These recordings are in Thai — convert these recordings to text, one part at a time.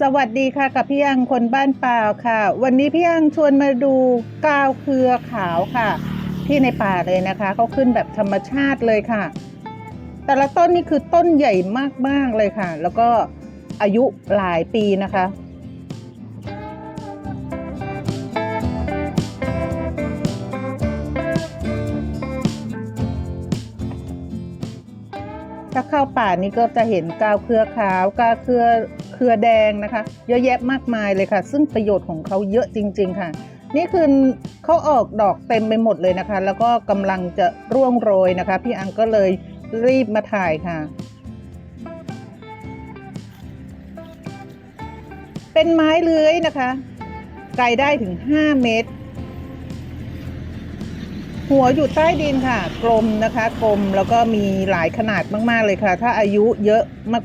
สวัสดีค่ะกับพี่อังคนบ้านเปล่าค่ะ วันนี้พี่อังชวนมาดูกาวเครือขาวค่ะ ที่ในป่าเลยนะคะเขาขึ้นแบบธรรมชาติเลยค่ะ แต่ละต้นนี่คือต้นใหญ่มากๆเลยค่ะ แล้วก็อายุหลายปีนะคะถ้าเข้าป่านี้ก็จะเห็นกาวเครือขาวกาวเครือ รือแดงนะคะ เยอะแยะมากมายเลยค่ะ ซึ่งประโยชน์ของเขาเยอะจริง ๆ ค่ะ นี่คือเขาออกดอกเต็มไปหมดเลยนะคะ แล้วก็กำลังจะร่วงโรยนะคะ พี่อังก็เลยรีบมาถ่ายค่ะ เป็นไม้เลื้อยนะคะ ไกลได้ถึง 5 เมตร หัวอยู่ใต้ดินค่ะ กลมนะคะกลมแล้วก็มีหลายขนาดมาก ๆ เลยค่ะ ถ้าอายุเยอะ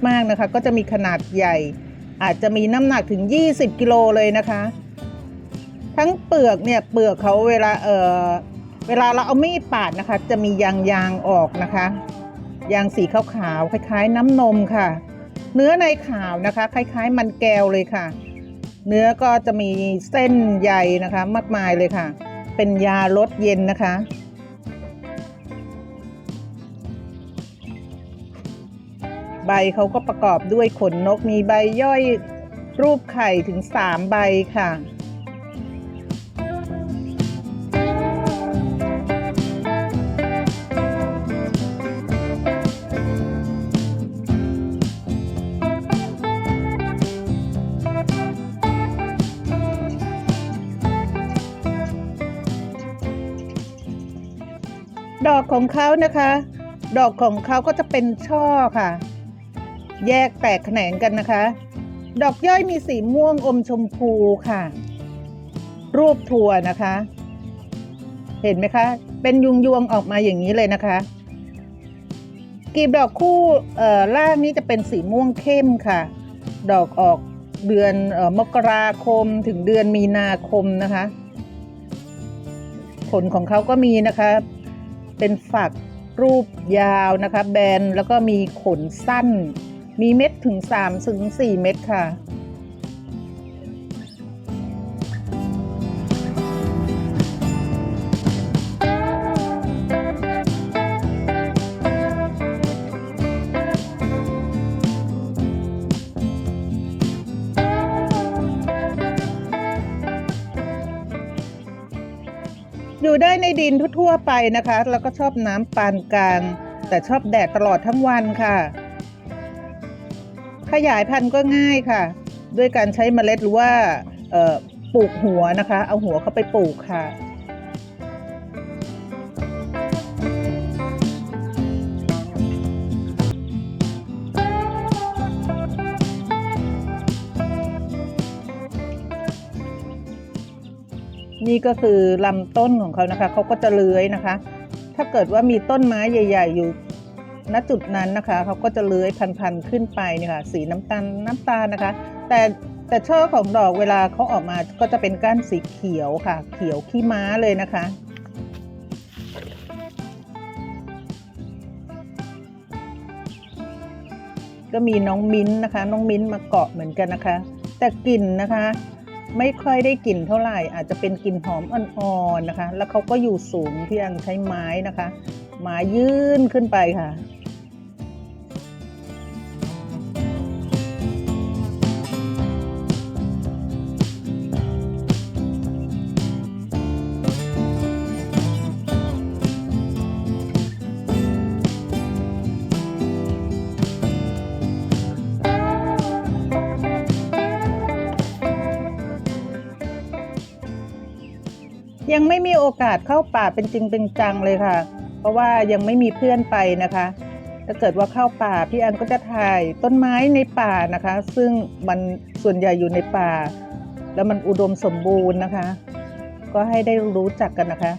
มาก ๆ นะคะ ก็จะมีขนาดใหญ่ อาจจะมีน้ำหนักถึง 20 กิโลเลยนะคะ ทั้งเปลือกเนี่ยเปลือกเขาเวลาเออเวลาเราเอามีดปาดนะคะ จะมียางยางออกนะคะยางสีขาวๆคล้าย ๆ น้ำนมค่ะ เนื้อในขาวนะคะ คล้าย ๆ มันแก้วเลยค่ะ เนื้อก็จะมีเส้นใยนะคะ มากมายเลยค่ะ เป็นยาลดเย็นนะคะ ใบเขาก็ประกอบด้วยขนนกมีใบย่อยรูปไข่ถึง 3 ใบค่ะ ดอกของเขานะคะ ดอกของเขาก็จะเป็นช่อค่ะ แยกแตกแขนงกันนะคะ ดอกย่อยมีสีม่วงอมชมพูค่ะ รูปถั่วนะคะ เห็นไหมคะ เป็นยุงยวงๆออกมาอย่างนี้เลยนะคะกีบดอกคู่เอ่อล่างนี้จะเป็นสีม่วงเข้มค่ะ ดอกออกเดือนออมกราคมถึงเดือนมีนาคมนะคะ ผลของเขาก็มีนะคะ เป็นฝักรูปยาวนะคะ แบนแล้วก็มีขนสั้น มีเม็ดถึง3ถึง4เม็ดค่ะ อยู่ได้ในดินทั่วๆไปนะคะ แล้วก็ชอบน้ำปานกลาง แต่ชอบแดดตลอดทั้งวันค่ะ ขยายพันธุ์ก็ง่ายค่ะ ด้วยการใช้เมล็ดหรือว่าปลูกหัวนะคะ เอาหัวเข้าไปปลูกค่ะนี่ก็คือลำต้นของเขานะคะ เขาก็จะเลื้อยนะคะ ถ้าเกิดว่ามีต้นไม้ใหญ่ ๆ อยู่ ณจุดนั้นนะคะเขาก็จะเลื้อยพันๆขึ้นไปนี่ค่ะสีน้ำตาลน้ำตาลนะคะ แต่แต่ช่อของดอกเวลาเขาออกมาก็จะเป็นก้านสีเขียวค่ะ เขียวขี้ม้าเลยนะคะก็มีน้องมิ้นท์นะคะ น้องมิ้นท์มาเกาะเหมือนกันนะคะ แต่กลิ่นนะคะ ไม่ค่อยได้กลิ่นเท่าไหร่ อาจจะเป็นกลิ่นหอมอ่อนๆนะคะ แล้วเขาก็อยู่สูงที่ยังใช้ไม้นะคะ ไม้ยื่นขึ้นไปค่ะยังไม่มีโอกาสเข้าป่าเป็นจริงเป็นจังเลยค่ะ เพราะว่ายังไม่มีเพื่อนไปนะคะถ้าเกิดว่าเข้าป่าพี่อันก็จะถ่ายต้นไม้ในป่านะคะ ซึ่งมันส่วนใหญ่อยู่ในป่า แล้วมันอุดมสมบูรณ์นะคะ ก็ให้ได้รู้จักกันนะคะ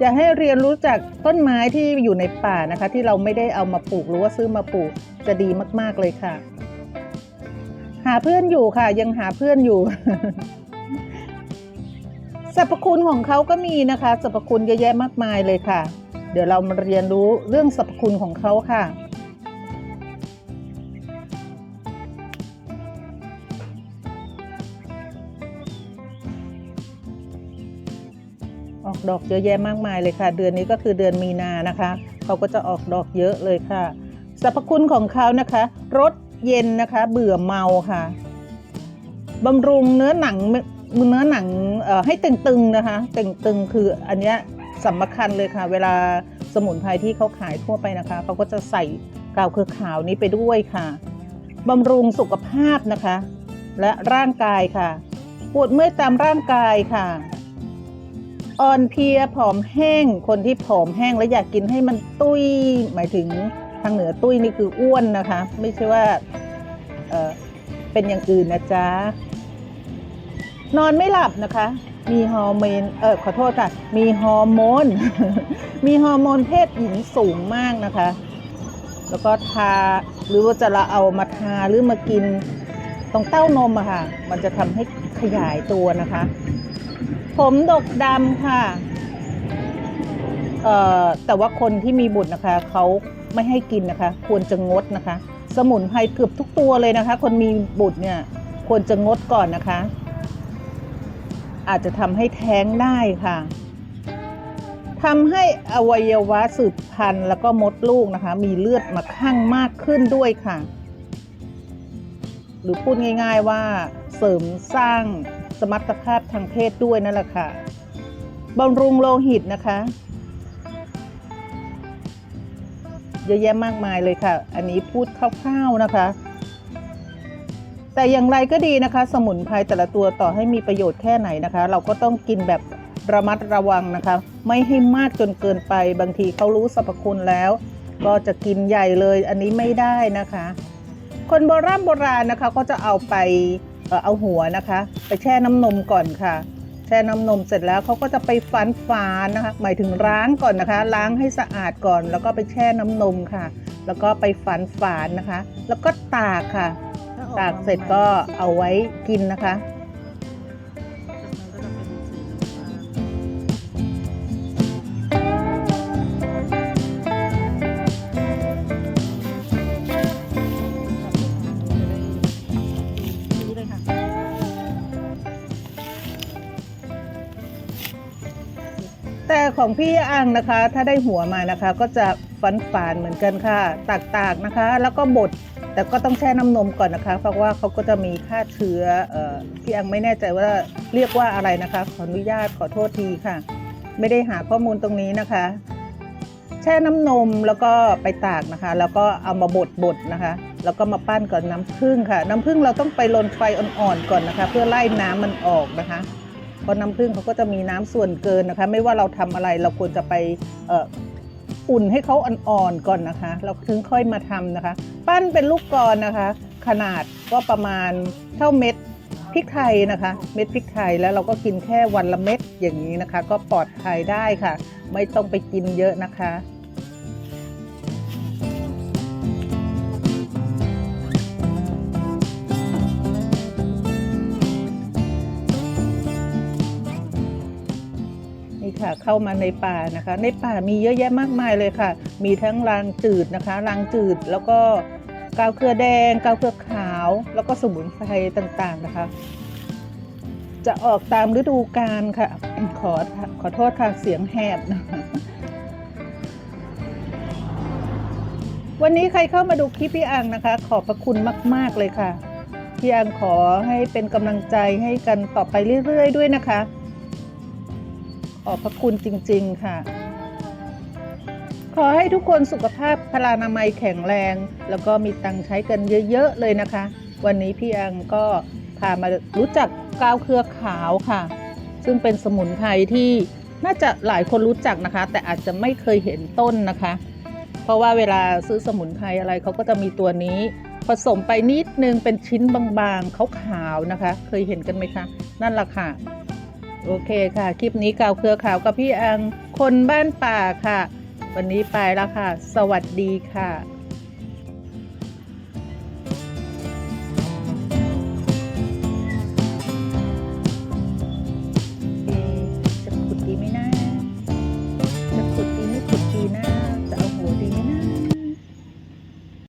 อยากให้เรียนรู้จักต้นไม้ที่อยู่ในป่านะคะ ที่เราไม่ได้เอามาปลูกหรือว่าซื้อมาปลูกจะดีมาก ๆเลยค่ะ หาเพื่อนอยู่ค่ะ ยังหาเพื่อนอยู่ สรรพคุณของเขาก็มีนะคะสรรพคุณเยอะแยะมากมายเลยค่ะ เดี๋ยวเรามาเรียนรู้เรื่องสรรพคุณของเขาค่ะ ออกดอกเยอะแยะมากมายเลยค่ะ เดือนนี้ก็คือเดือนมีนานะคะเขาก็จะออกดอกเยอะเลยค่ะสรรพคุณของเขานะคะรสเย็นนะคะ เบื่อเมาค่ะบำรุงเนื้อหนัง เนื้อหนังให้ตึงๆนะคะ ตึงๆคืออันเนี้ยสำคัญเลยค่ะ เวลาสมุนไพรที่เขาขายทั่วไปนะคะเขาก็จะใส่กาวเครือขาวนี้ไปด้วยค่ะบำรุงสุขภาพนะคะ และร่างกายค่ะปวดเมื่อยตามร่างกายค่ะอ่อนเพลียผอมแห้งคนที่ผอมแห้งแล้วอยากกินให้มันตุ้ยหมายถึงทางเหนือตุ้ยนี่คืออ้วนนะคะ ไม่ใช่ว่าเเป็นอย่างอื่นนะจ๊ะ นอนไม่หลับนะคะ มีฮอร์โมน เออขอโทษค่ะ มีฮอร์โมน มีฮอร์โมนเพศหญิงสูงมากนะคะ แล้วก็ทา หรือว่าจะเราเอามาทาหรือมากินตรงเต้านมอะค่ะ มันจะทำให้ขยายตัวนะคะ ผมดกดำค่ะ เอ่อ แต่ว่าคนที่มีบุตรนะคะ เขาไม่ให้กินนะคะ ควรจะงดนะคะ สมุนไพรเกือบทุกตัวเลยนะคะ คนมีบุตรเนี่ย ควรจะงดก่อนนะคะ อาจจะทำให้แท้งได้ค่ะทำให้อวัยวะสืบพันธุ์แล้วก็มดลูกนะคะ มีเลือดมาข้างมากขึ้นด้วยค่ะ หรือพูดง่าย ๆว่าเสริมสร้างสมรรถภาพทางเพศด้วยนั่นแหละค่ะบำรุงโลหิตนะคะ เยอะแยะมากมายเลยค่ะ อันนี้พูดคร่าวๆนะคะ แต่อย่างไรก็ดีนะคะ สมุนไพรแต่ละตัวต่อให้มีประโยชน์แค่ไหนนะคะ เราก็ต้องกินแบบระมัดระวังนะคะ ไม่ให้มากจนเกินไป บางทีเขารู้สรรพคุณแล้ว ก็จะกินใหญ่เลยอันนี้ไม่ได้นะคะ คนโบราณโบราณนะคะก็จะเอาไปเออเอาหัวนะคะ ไปแช่น้ำนมก่อนค่ะ แช่น้ำนมเสร็จแล้วเขาก็จะไปฟันฟานนะคะ หมายถึงล้างก่อนนะคะ ล้างให้สะอาดก่อน แล้วก็ไปแช่น้ำนมค่ะ แล้วก็ไปฟันฝานนะคะ แล้วก็ตากค่ะ ตากเสร็จก็เอาไว้กินนะคะแต่ของพี่อังนะคะ ถ้าได้หัวมานะคะ ก็จะฟันฝานเหมือนกันค่ะ ตากๆนะคะ แล้วก็บด แต่ก็ต้องแช่น้ำนมก่อนนะคะ เพราะว่าเขาก็จะมีฆ่าเชื้อเอ่อพี่อังไม่แน่ใจว่าเรียกว่าอะไรนะคะ ขออนุญาตขอโทษทีค่ะ ไม่ได้หาข้อมูลตรงนี้นะคะ แช่น้ำนมแล้วก็ไปตากนะคะ แล้วก็เอามาบดบดนะคะ แล้วก็มาปั้นก่อนน้ำผึ้งค่ะ น้ำผึ้งเราต้องไปลนไฟอ่อนๆก่อนนะคะ เพื่อไล่น้ำมันออกนะคะเพราะน้ำผึ้งเขาก็จะมีน้ำส่วนเกินนะคะ ไม่ว่าเราทำอะไรเราควรจะไปเอุ่นให้เขาอ่อนๆก่อนนะคะ เราถึงค่อยมาทำนะคะ ปั้นเป็นลูกกรอนนะคะ ขนาดก็ประมาณเท่าเม็ดพริกไทยนะคะ เม็ดพริกไทยแล้วเราก็กินแค่วันละเม็ดอย่างนี้นะคะ ก็ปลอดภัยได้ค่ะ ไม่ต้องไปกินเยอะนะคะ นี่ค่ะเข้ามาในป่านะคะ ในป่ามีเยอะแยะมากมายเลยค่ะ มีทั้งรางจืดนะคะรางจืดแล้วก็กาวเครือแดงกาวเครือขาว แล้วก็สมุนไพรต่างๆนะคะ จะออกตามฤดูกาลค่ะ ขอขอโทษค่ะเสียงแหบนะคะวันนี้ใครเข้ามาดูคลิปพี่อังนะคะ ขอบพระคุณมาก ๆเลยค่ะพี่อังขอให้เป็นกำลังใจให้กันต่อไปเรื่อย ๆ ด้วยนะคะ อบพระคุณจริง ๆ ค่ะ ขอให้ทุกคนสุขภาพพลานามัยแข็งแรง แล้วก็มีตังค์ใช้กันเยอะ ๆ เลยนะคะ วันนี้พี่อังก็พามารู้จักกาวเครือขาวค่ะ ซึ่งเป็นสมุนไพรที่น่าจะหลายคนรู้จักนะคะ แต่อาจจะไม่เคยเห็นต้นนะคะ เพราะว่าเวลาซื้อสมุนไพรอะไรเขาก็จะมีตัวนี้ ผสมไปนิดนึงเป็นชิ้นบางๆขาวๆนะคะ เคยเห็นกันไหมคะ นั่นแหละค่ะ โอเคค่ะ คลิปนี้กาวเครือขาวกับพี่อังคนบ้านป่าค่ะ วันนี้ไปแล้วค่ะ สวัสดีค่ะ